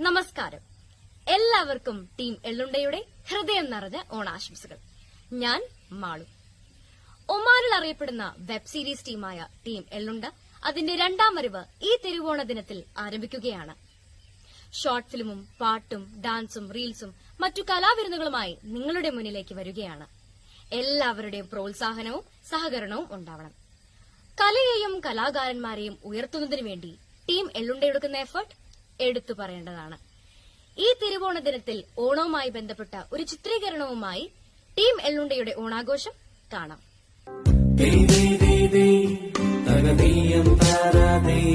നമസ്കാരം. എല്ലാവർക്കും ടീം എള്ളുണ്ടയുടെ ഹൃദയം നിറഞ്ഞ ഓണാശംസകൾ. ഞാൻ മാളു. ഒമാനിൽ അറിയപ്പെടുന്ന വെബ് സീരീസ് ടീമായ ടീം എള്ളുണ്ട അതിന്റെ രണ്ടാം വരവ് ഈ തിരുവോണ ദിനത്തിൽ ആരംഭിക്കുകയാണ്. ഷോർട്ട് ഫിലിമും പാട്ടും ഡാൻസും റീൽസും മറ്റു കലാവിരുന്നുകളുമായി നിങ്ങളുടെ മുന്നിലേക്ക് വരികയാണ്. എല്ലാവരുടെയും പ്രോത്സാഹനവും സഹകരണവും ഉണ്ടാവണം. കലയെയും കലാകാരന്മാരെയും ഉയർത്തുന്നതിനു വേണ്ടി ടീം എള്ളുണ്ടയെടുക്കുന്ന എഫേർട്ട് എടുത്തു പറയേണ്ടതാണ്. ഈ തിരുവോണ ദിനത്തിൽ ഓണവുമായി ബന്ധപ്പെട്ട ഒരു ചിത്രീകരണവുമായി ടീം എല്ലുണ്ടയുടെ ഓണാഘോഷം കാണാം. തകതീയം താരാതേ.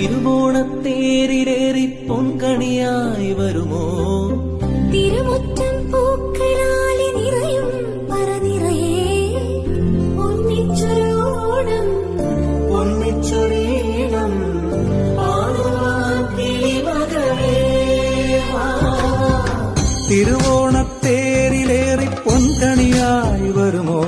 തിരുവോണത്തേരിലേറി പൊൻകണിയായി വരുമോ? തിരുമുറ്റം പൂക്കളാലി നിറയും പറനിറയെ പൊന്നിച്ചൊരീണം. തിരുവോണത്തേരിലേറി പൊൻകണിയായി വരുമോ?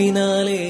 அன்புவினாலே